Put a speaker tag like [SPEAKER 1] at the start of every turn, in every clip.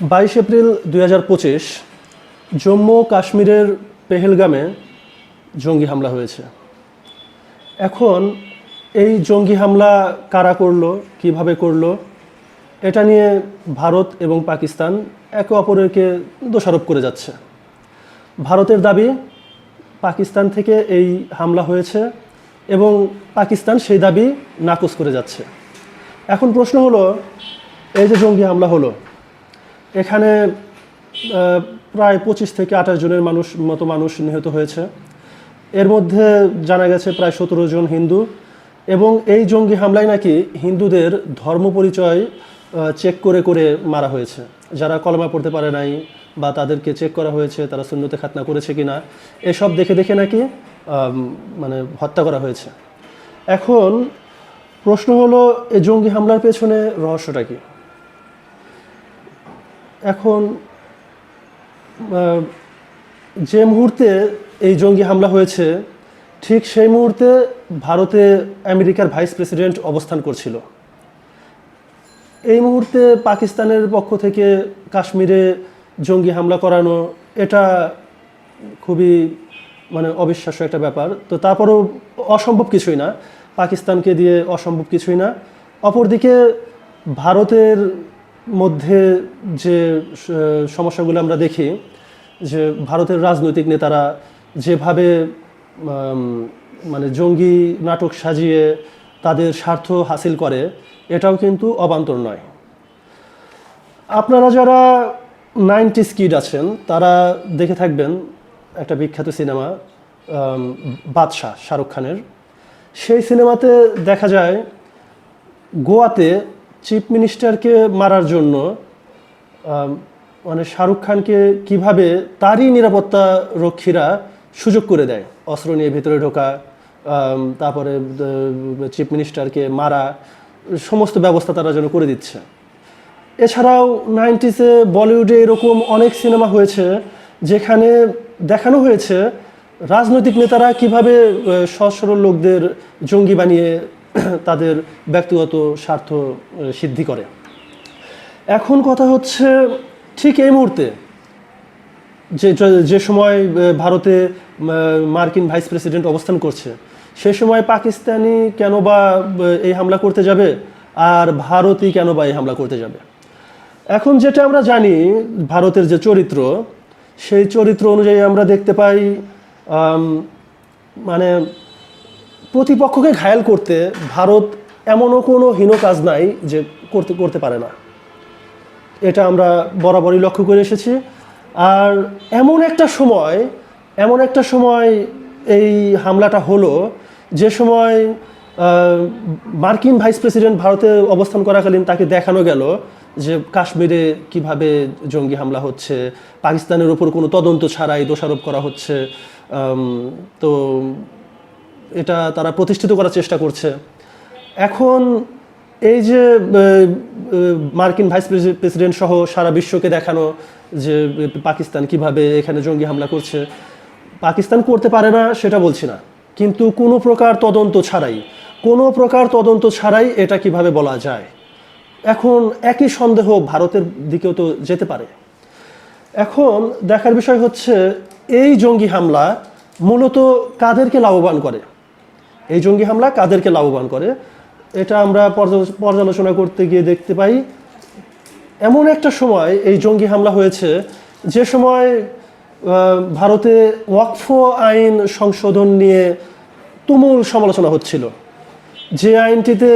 [SPEAKER 1] বাইশ এপ্রিল দু হাজার পঁচিশ জম্মু কাশ্মীরের পেহেলগামে জঙ্গি হামলা হয়েছে। এখন এই জঙ্গি হামলা কারা করল, কীভাবে করল, এটা নিয়ে ভারত এবং পাকিস্তান একে অপরকে দোষারোপ করে যাচ্ছে। ভারতের দাবি, পাকিস্তান থেকে এই হামলা হয়েছে এবং পাকিস্তান সেই দাবি নাকচ করে যাচ্ছে। এখন প্রশ্ন হলো, এই যে জঙ্গি হামলা হলো, এখানে প্রায় পঁচিশ থেকে আঠাশ জনের মানুষ, মতো মানুষ নিহত হয়েছে। এর মধ্যে জানা গেছে প্রায় সতেরো জন হিন্দু এবং এই জঙ্গি হামলায় নাকি হিন্দুদের ধর্ম পরিচয় চেক করে করে মারা হয়েছে। যারা কলমা পড়তে পারে নাই বা তাদেরকে চেক করা হয়েছে, তারা শূন্যতে খাতনা করেছে কিনা, এসব দেখে দেখে নাকি মানে হত্যা করা হয়েছে। এখন প্রশ্ন হলো এই জঙ্গি হামলার পেছনে রহস্যটা কি? এখন যে মুহূর্তে এই জঙ্গি হামলা হয়েছে, ঠিক সেই মুহূর্তে ভারতে আমেরিকার ভাইস প্রেসিডেন্ট অবস্থান করছিল। এই মুহূর্তে পাকিস্তানের পক্ষ থেকে কাশ্মীরে জঙ্গি হামলা করানো, এটা খুবই মানে অবিশ্বাস্য একটা ব্যাপার। তো তারপরেও অসম্ভব কিছুই না। পাকিস্তানকে দিয়ে অসম্ভব কিছুই না। অপরদিকে ভারতের মধ্যে যে সমস্যাগুলো আমরা দেখি, যে ভারতের রাজনৈতিক নেতারা যেভাবে মানে জঙ্গি নাটক সাজিয়ে তাদের স্বার্থ হাসিল করে, এটাও কিন্তু অবান্তর নয়। আপনারা যারা নাইনটি স্কিড আছেন, তারা দেখে থাকবেন একটা বিখ্যাত সিনেমা বাদশাহ শাহরুখ খানের। সেই সিনেমাতে দেখা যায়, গোয়াতে চিফ মিনিস্টারকে মারার জন্য মানে শাহরুখ খানকে কীভাবে তারই নিরাপত্তা রক্ষীরা সুযোগ করে দেয়। অস্ত্র নিয়ে ভিতরে ঢোকা তারপরে চিফ মিনিস্টারকে মারা, সমস্ত ব্যবস্থা তারা যেন করে দিচ্ছে। এছাড়াও নাইনটিসে বলিউডে এরকম অনেক সিনেমা হয়েছে, যেখানে দেখানো হয়েছে রাজনৈতিক নেতারা কীভাবে আহ, লোকদের জঙ্গি বানিয়ে তাদের ব্যক্তিগত স্বার্থ সিদ্ধি করে? এখন কথা হচ্ছে ঠিক এই মুহূর্তে যে যে- সময় ভারতে মার্কিন ভাইস প্রেসিডেন্ট অবস্থান করছে সে সময় পাকিস্তানি কেন বা এই হামলা করতে যাবে? আর ভারতই কেন বা এই হামলা করতে যাবে? এখন যেটা আমরা জানি ভারতের যে চরিত্র সেই চরিত্র অনুযায়ী আমরা দেখতে পাই মানে প্রতিপক্ষকে ঘায়াল করতে ভারত এমনও কোনো হীন কাজ নাই যে করতে করতে পারে না। এটা আমরা বরাবরই লক্ষ্য করে এসেছি। আর এমন একটা সময়, এমন একটা সময় এই হামলাটা হলো, যে সময় মার্কিন ভাইস প্রেসিডেন্ট ভারতে অবস্থান করাকালীন তাকে দেখানো গেল যে কাশ্মীরে কীভাবে জঙ্গি হামলা হচ্ছে, পাকিস্তানের উপর কোনো তদন্ত ছাড়াই দোষারোপ করা হচ্ছে তো এটা তারা প্রতিষ্ঠিত করার চেষ্টা করছে। এখন এই যে মার্কিন ভাইস প্রেসি- প্রেসিডেন্ট সহ সারা বিশ্বকে দেখানো যে পাকিস্তান কীভাবে এখানে জঙ্গি হামলা করছে, পাকিস্তান করতে পারে না সেটা বলছি না। কিন্তু কোনো প্রকার তদন্ত ছাড়াই, কোনো প্রকার তদন্ত ছাড়াই এটা কীভাবে বলা যায়? এখন একই সন্দেহ ভারতের দিকেও তো যেতে পারে। এখন দেখার বিষয় হচ্ছে, এই জঙ্গি হামলা মূলত কাদেরকে লাভবান করে? এই জঙ্গি হামলা কাদেরকে লাভবান করে? এটা আমরা পর্যালোচনা করতে গিয়ে দেখতে পাই, এমন একটা সময় এই জঙ্গি হামলা হয়েছে, যে সময় ভারতে ওয়াকফ আইন সংশোধন নিয়ে তুমুল সমালোচনা হচ্ছিল। যে আইনটিতে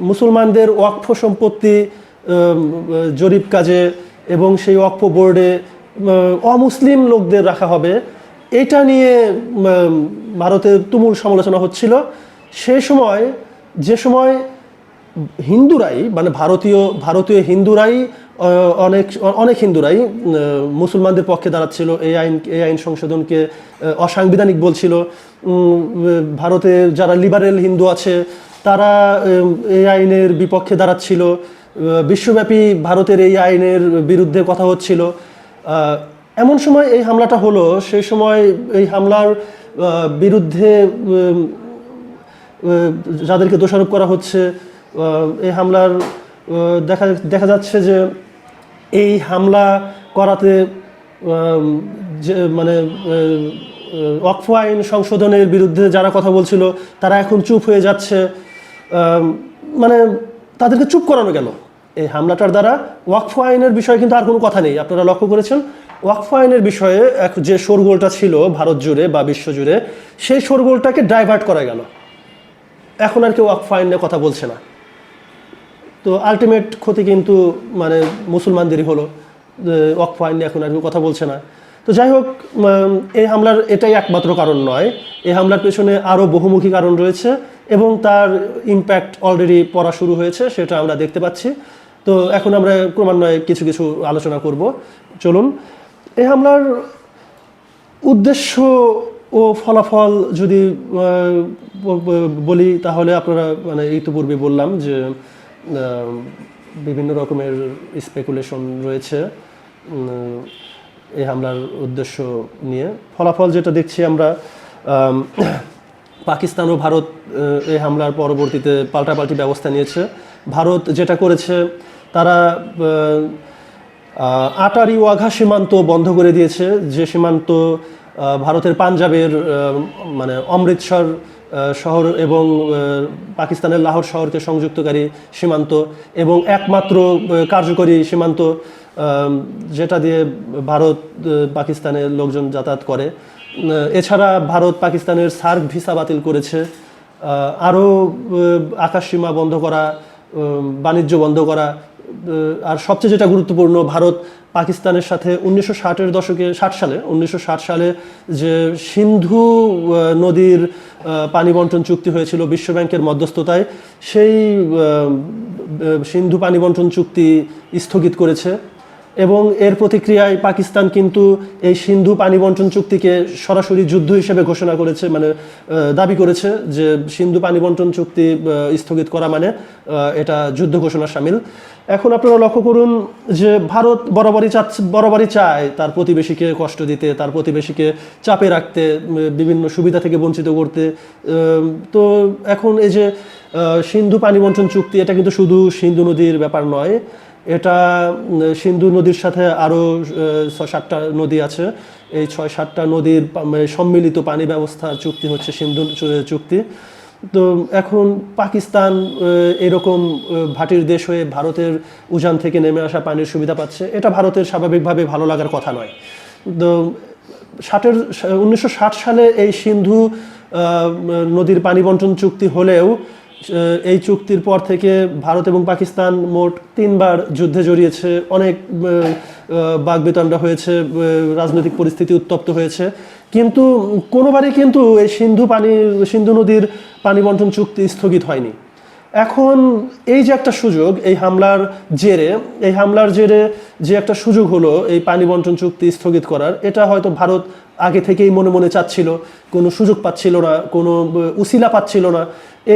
[SPEAKER 1] মুসলমানদের ওয়াকফ সম্পত্তি জরিপ কাজে এবং সেই ওয়াকফ বোর্ডে অমুসলিম লোকদের রাখা হবে। এটা নিয়ে ভারতের তুমুল সমালোচনা হচ্ছিল। সে সময়, যে সময় হিন্দুরাই মানে ভারতীয় ভারতীয় হিন্দুরাই অনেক অনেক হিন্দুরাই মুসলমানদের পক্ষে দাঁড়াচ্ছিল, এই আইন এই আইন সংশোধনকে অসাংবিধানিক বলছিল। ভারতে যারা লিবারেল হিন্দু আছে, তারা এই আইনের বিপক্ষে দাঁড়াচ্ছিল। বিশ্বব্যাপী ভারতের এই আইনের বিরুদ্ধে কথা হচ্ছিল। এমন সময় এই হামলাটা হলো, সেই সময় এই হামলার বিরুদ্ধে যাদেরকে দোষারোপ করা হচ্ছে এই হামলার দেখা দেখা যাচ্ছে যে এই হামলা করাতে যে মানে ওয়াকফ আইন সংশোধনের বিরুদ্ধে যারা কথা বলছিল, তারা এখন চুপ হয়ে যাচ্ছে। মানে তাদেরকে চুপ করানো গেল। এই হামলাটার দ্বারা ওয়াকফ আইনের বিষয়ে কিন্তু আর কোনো কথা নেই। আপনারা লক্ষ্য করেছেন? ওয়াকফ আইনের বিষয়ে এক যে শোরগোলটা ছিল ভারত জুড়ে বা বিশ্ব জুড়ে, সেই শোরগোলটাকে ডাইভার্ট করা গেল। এখন আর কেউ ওয়াকফ আইন নিয়ে কথা বলছে না। তো আলটিমেট ক্ষতি কিন্তু মানে মুসলমানদেরই হলো। ওয়াকফ আইন এখন, আর কথা বলছে না। তো যাই হোক এই হামলার এটাই একমাত্র কারণ নয়। এই হামলার পেছনে আরও বহুমুখী কারণ রয়েছে এবং তার ইম্প্যাক্ট অলরেডি পড়া শুরু হয়েছে, সেটা আমরা দেখতে পাচ্ছি। তো এখন আমরা ক্রমান্বয়ে কিছু কিছু আলোচনা করব। চলুন এই হামলার উদ্দেশ্য ও ফলাফল যদি বলি, তাহলে আপনারা মানে ইতিপূর্বে বললাম যে বিভিন্ন রকমের স্পেকুলেশন রয়েছে। এই হামলার উদ্দেশ্য নিয়ে। ফলাফল যেটা দেখছি আমরা পাকিস্তান ও ভারত এই হামলার পরবর্তীতে পাল্টাপাল্টি ব্যবস্থা নিয়েছে। ভারত যেটা করেছে, তারা আটারি ওয়াঘা সীমান্ত বন্ধ করে দিয়েছে। যে সীমান্ত ভারতের পাঞ্জাবের মানে অমৃতসর শহর এবং পাকিস্তানের লাহোর শহরকে সংযুক্তকারী সীমান্ত এবং একমাত্র কার্যকরী সীমান্ত যেটা দিয়ে ভারত পাকিস্তানের লোকজন যাতায়াত করে। এছাড়া ভারত পাকিস্তানের সার্ক ভিসা বাতিল করেছে। আরও আকাশ সীমা বন্ধ করা বাণিজ্য বন্ধ করা আর সবচেয়ে যেটা গুরুত্বপূর্ণ, ভারত পাকিস্তানের সাথে উনিশশো ষাটের দশকে, ষাট সালে, উনিশশো ষাট সালে যে সিন্ধু নদীর পানি বন্টন চুক্তি হয়েছিল বিশ্বব্যাংকের মধ্যস্থতায়, সেই সিন্ধু পানি বন্টন চুক্তি স্থগিত করেছে। এবং এর প্রতিক্রিয়ায় পাকিস্তান কিন্তু এই সিন্ধু পানি বন্টন চুক্তিকে সরাসরি যুদ্ধ হিসেবে ঘোষণা করেছে মানে দাবি করেছে যে সিন্ধু পানি বন্টন চুক্তি স্থগিত করা মানে এটা যুদ্ধ ঘোষণা সামিল। এখন আপনারা লক্ষ্য করুন যে ভারত বরাবরই চা বরাবরই চায় তার প্রতিবেশীকে কষ্ট দিতে, তার প্রতিবেশীকে চাপে রাখতে বিভিন্ন সুবিধা থেকে বঞ্চিত করতে তো এখন এই যে সিন্ধু পানি বন্টন চুক্তি, এটা কিন্তু শুধু সিন্ধু নদীর ব্যাপার নয় এটা সিন্ধু নদীর সাথে আরও ছয় সাতটা নদী আছে। এই ছয় সাতটা নদীর সম্মিলিত পানি ব্যবস্থা চুক্তি হচ্ছে সিন্ধু চুক্তি। তো এখন পাকিস্তান এরকম ভাটির দেশ হয়ে ভারতের উজান থেকে নেমে আসা পানির সুবিধা পাচ্ছে, এটা ভারতের স্বাভাবিকভাবে ভালো লাগার কথা নয়। তো ষাটের, উনিশশো ষাট সালে এই সিন্ধু নদীর পানি বন্টন চুক্তি হলেও এই চুক্তির পর থেকে ভারত এবং পাকিস্তান মোট তিনবার যুদ্ধে জড়িয়েছে। অনেক বাগবিতণ্ডা হয়েছে রাজনৈতিক পরিস্থিতি উত্তপ্ত হয়েছে। কিন্তু কোনোবারই কিন্তু এই সিন্ধু পানি, সিন্ধু নদীর পানি বন্টন চুক্তি স্থগিত হয়নি। এখন এই যে একটা সুযোগ, এই হামলার জেরে, এই হামলার জেরে যে একটা সুযোগ হলো এই পানি বন্টন চুক্তি স্থগিত করার, এটা হয়তো ভারত আগে থেকেই মনে মনে চাচ্ছিল, কোনো সুযোগ পাচ্ছিল না, কোনো উসিলা পাচ্ছিল না।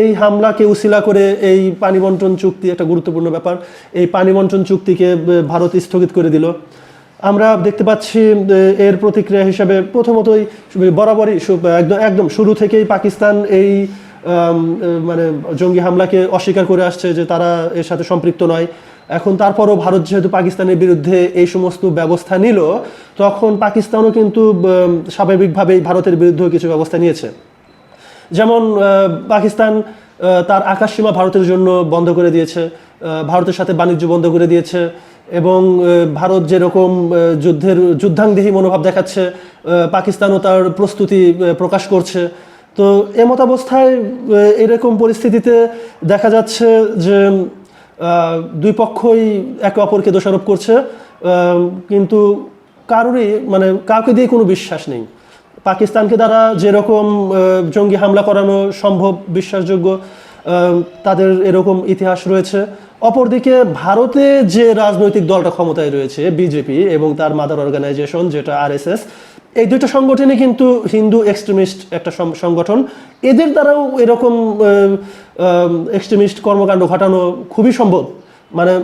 [SPEAKER 1] এই হামলাকে উসিলা করে এই পানি বন্টন চুক্তি একটা গুরুত্বপূর্ণ ব্যাপার, এই পানি বন্টন চুক্তিকে ভারত স্থগিত করে দিল। আমরা দেখতে পাচ্ছি এর প্রতিক্রিয়া হিসাবে প্রথমতই বরাবরই একদম একদম শুরু থেকেই পাকিস্তান এই মানে জঙ্গি হামলাকে অস্বীকার করে আসছে যে তারা এর সাথে সম্পৃক্ত নয়। এখন তারপরও ভারত যেহেতু পাকিস্তানের বিরুদ্ধে এই সমস্ত ব্যবস্থা নিল, তখন পাকিস্তানও কিন্তু স্বাভাবিকভাবেই ভারতের বিরুদ্ধেও কিছু ব্যবস্থা নিয়েছে। যেমন পাকিস্তান তার আকাশসীমা ভারতের জন্য বন্ধ করে দিয়েছে ভারতের সাথে বাণিজ্য বন্ধ করে দিয়েছে এবং ভারত যেরকম যুদ্ধের যুদ্ধাংদেহী মনোভাব দেখাচ্ছে পাকিস্তানও তার প্রস্তুতি প্রকাশ করছে। তো এমতাবস্থায় আহ, এরকম পরিস্থিতিতে দেখা যাচ্ছে যে দুই পক্ষই একে অপরকে দোষারোপ করছে কিন্তু কারোরই মানে কাউকে দিয়ে কোনো বিশ্বাস নেই। পাকিস্তানকে দ্বারা যেরকম জঙ্গি হামলা করানো সম্ভব বিশ্বাসযোগ্য তাদের এরকম ইতিহাস রয়েছে। অপরদিকে ভারতে যে রাজনৈতিক দলটা ক্ষমতায় রয়েছে বিজেপি এবং তার মাদার অর্গানাইজেশন যেটা আরএসএস এই দুটো সংগঠনই কিন্তু হিন্দু এক্সট্রিমিস্ট একটা সংগঠন। এদের দ্বারাও এরকম এক্সট্রিমিস্ট কর্মকাণ্ড ঘটানো খুবই সম্ভব। মানে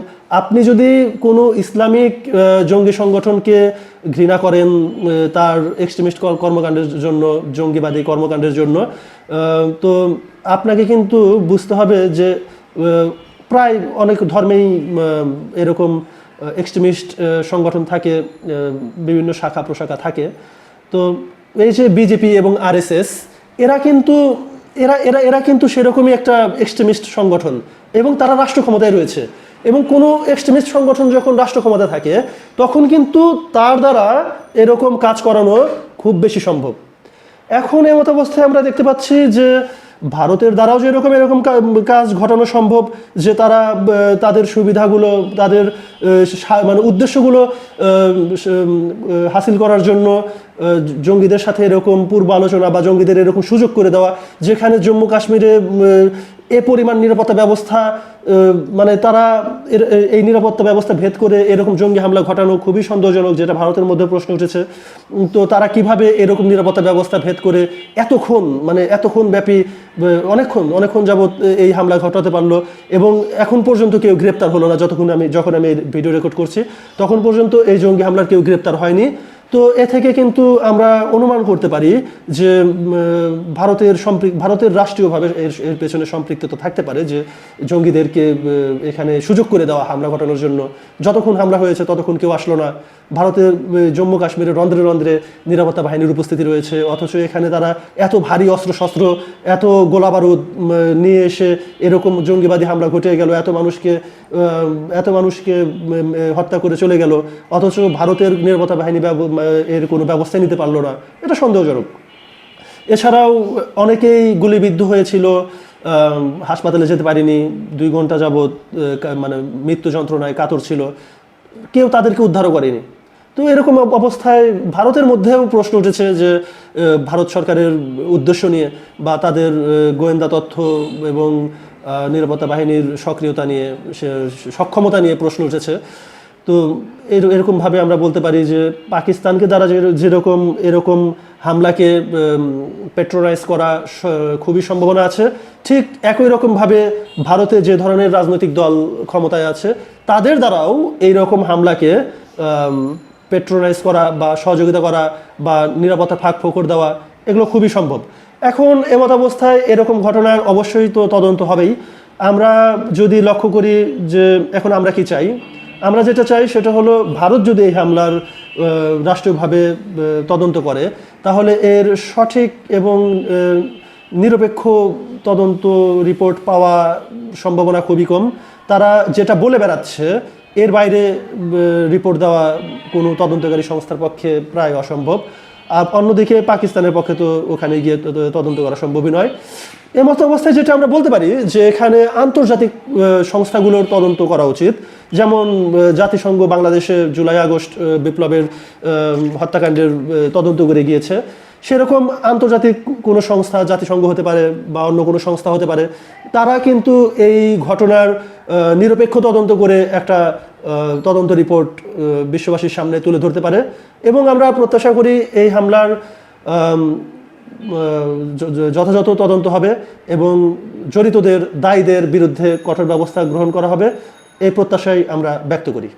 [SPEAKER 1] আপনি যদি কোনো ইসলামিক জঙ্গি সংগঠনকে ঘৃণা করেন তার এক্সট্রিমিস্ট কর্মকাণ্ডের জন্য, জঙ্গিবাদী কর্মকাণ্ডের জন্য তো আপনাকে কিন্তু বুঝতে হবে যে প্রায় অনেক ধর্মেই এরকম এক্সট্রিমিস্ট সংগঠন থাকে বিভিন্ন শাখা প্রশাখা থাকে। তো এই যে বিজেপি এবং আরএসএস এরা কিন্তু, এরা এরা এরা কিন্তু সেরকমই একটা এক্সট্রিমিস্ট সংগঠন এবং তারা রাষ্ট্র ক্ষমতায় রয়েছে। এবং কোনো এক্সট্রিমিস্ট সংগঠন যখন রাষ্ট্র ক্ষমতা থাকে, তখন কিন্তু তার দ্বারা এরকম কাজ করানো খুব বেশি সম্ভব। এখন এমত অবস্থায় আমরা দেখতে পাচ্ছি যে ভারতের দ্বারাও যে এরকম কাজ ঘটানো সম্ভব, যে তারা তাদের সুবিধাগুলো, তাদের মানে উদ্দেশ্যগুলো হাসিল করার জন্য জঙ্গিদের সাথে এরকম পূর্ব আলোচনা বা জঙ্গিদের এরকম সুযোগ করে দেওয়া, যেখানে জম্মু কাশ্মীরে এ পরিমাণ নিরাপত্তা ব্যবস্থা মানে তারা এই নিরাপত্তা ব্যবস্থা ভেদ করে এরকম জঙ্গি হামলা ঘটানো খুবই সন্দেহজনক, যেটা ভারতের মধ্যে প্রশ্ন উঠেছে। তো তারা কীভাবে এরকম নিরাপত্তা ব্যবস্থা ভেদ করে এতক্ষণ মানে এতক্ষণ ব্যাপী অনেকক্ষণ অনেকক্ষণ যাবৎ এই হামলা ঘটাতে পারল এবং এখন পর্যন্ত কেউ গ্রেপ্তার হলো না, যতক্ষণ আমি, যখন আমি ভিডিও রেকর্ড করছি, তখন পর্যন্ত এই জঙ্গি হামলার কেউ গ্রেপ্তার হয়নি। তো এ থেকে কিন্তু আমরা অনুমান করতে পারি যে ভারতের ভারতের রাষ্ট্রীয়ভাবে এর এর পেছনে সম্পৃক্ততা থাকতে পারে যে, জঙ্গিদেরকে এখানে সুযোগ করে দেওয়া হামলা ঘটানোর জন্য। যতক্ষণ হামলা হয়েছে ততক্ষণ কেউ আসলো না। ভারতের জম্মু কাশ্মীরের রন্ধ্রে রন্ধ্রে নিরাপত্তা বাহিনীর উপস্থিতি রয়েছে অথচ এখানে তারা এত ভারী অস্ত্র শস্ত্র এত গোলাবারুদ উম, নিয়ে এসে এরকম জঙ্গিবাদী হামলা ঘটে গেল এত মানুষকে এত মানুষকে হত্যা করে চলে গেল অথচ ভারতের নিরাপত্তা বাহিনী এর কোনো ব্যবস্থা নিতে পারল না। এটা সন্দেহজনক। এছাড়াও অনেকেই গুলিবিদ্ধ হয়েছিল হাসপাতালে যেতে পারিনি দুই ঘণ্টা যাবৎ মানে মৃত্যু যন্ত্রণায় কাতর ছিল। কেউ তাদেরকে উদ্ধারও করেনি। তো এরকম অবস্থায় ভারতের মধ্যেও প্রশ্ন উঠেছে যে ভারত সরকারের উদ্দেশ্য নিয়ে বা তাদের গোয়েন্দা তথ্য এবং নিরাপত্তা বাহিনীর সক্রিয়তা নিয়ে, সে- সক্ষমতা নিয়ে প্রশ্ন উঠেছে। তো এর- এরকমভাবে আমরা বলতে পারি যে, পাকিস্তানকে দ্বারা যেরকম, এরকম হামলাকে পেট্রোলাইজ করা খুবই সম্ভাবনা আছে। ঠিক একই রকমভাবে ভারতে যে ধরনের রাজনৈতিক দল ক্ষমতায় আছে, তাদের দ্বারাও এই রকম হামলাকে পেট্রোলাইজ করা বা সহযোগিতা করা বা নিরাপত্তা ফাঁক ফোকর দেওয়া, এগুলো খুবই সম্ভব। এখন এমত অবস্থায় এরকম ঘটনার অবশ্যই তো তদন্ত হবেই। আমরা যদি লক্ষ্য করি যে এখন আমরা কি চাই? আমরা যেটা চাই সেটা হলো ভারত যদি এই হামলার রাষ্ট্রীয়ভাবে তদন্ত করে, তাহলে এর সঠিক এবং নিরপেক্ষ তদন্ত রিপোর্ট পাওয়া সম্ভাবনা খুবই কম। তারা যেটা বলে বেড়াচ্ছে এর বাইরে রিপোর্ট দেওয়া কোনো তদন্তকারী সংস্থার পক্ষে প্রায় অসম্ভব। আর অন্যদিকে পাকিস্তানের পক্ষে তো ওখানে গিয়ে তদন্ত করা সম্ভবই নয়। এমতো অবস্থায় যেটা আমরা বলতে পারি যে এখানে আন্তর্জাতিক সংস্থাগুলোর তদন্ত করা উচিত। যেমন জাতিসংঘ বাংলাদেশে জুলাই আগস্ট বিপ্লবের হত্যাকাণ্ডের তদন্ত করে গিয়েছে। সেরকম আন্তর্জাতিক কোনো সংস্থা, জাতিসংঘ হতে পারে বা অন্য কোনো সংস্থা হতে পারে, তারা কিন্তু এই ঘটনার নিরপেক্ষ তদন্ত করে একটা তদন্ত রিপোর্ট বিশ্ববাসীর সামনে তুলে ধরতে পারে। এবং আমরা প্রত্যাশা করি এই হামলার যথাযথ তদন্ত হবে এবং জড়িতদের, দায়ীদের বিরুদ্ধে কঠোর ব্যবস্থা গ্রহণ করা হবে। এই প্রত্যাশাই আমরা ব্যক্ত করি।